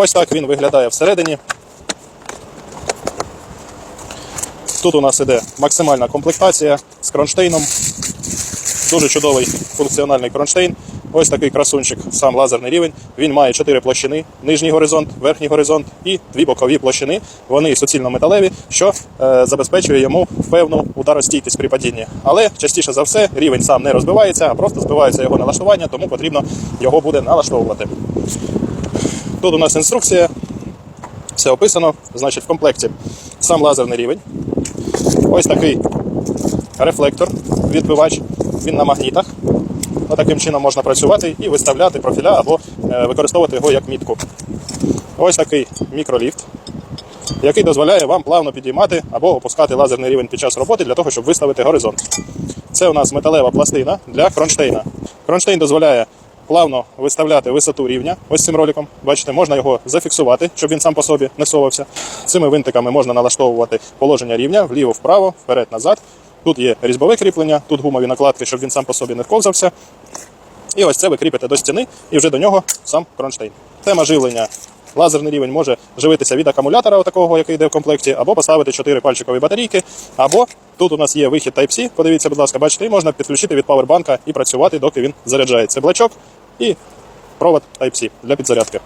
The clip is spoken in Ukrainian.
Ось так він виглядає всередині. Тут у нас іде максимальна комплектація з кронштейном. Дуже чудовий функціональний кронштейн. Ось такий красунчик, сам лазерний рівень. Він має чотири площини: нижній горизонт, верхній горизонт і дві бокові площини. Вони суцільно металеві, що е, забезпечує йому певну ударостійкість при падінні. Але частіше за все рівень сам не розбивається, а просто збивається його налаштування, тому потрібно його буде налаштовувати. Тут у нас інструкція, все описано. Значить, в комплекті сам лазерний рівень. Ось такий рефлектор, відбивач. Він на магнітах. Таким чином можна працювати і виставляти профіля або е, використовувати його як мітку. Ось такий мікроліфт, який дозволяє вам плавно підіймати або опускати лазерний рівень під час роботи для того, щоб виставити горизонт. Це у нас металева пластина для кронштейна. Кронштейн дозволяє плавно виставляти висоту рівня. Ось цим роликом. Бачите, можна його зафіксувати, щоб він сам по собі не совався. Цими винтиками можна налаштовувати положення рівня вліво, вправо, вперед, назад. Тут є різьбове кріплення, тут гумові накладки, щоб він сам по собі не вковзався. І ось це ви кріпите до стіни і вже до нього сам кронштейн. Тема живлення. Лазерний рівень може живитися від акумулятора, такого, який йде в комплекті, або поставити 4 пальчикові батарейки, або тут у нас є вихід Type-C, подивіться, будь ласка, бачите, і можна підключити від павербанка і працювати, доки він заряджається. Блачок і провод Type-C для підзарядки.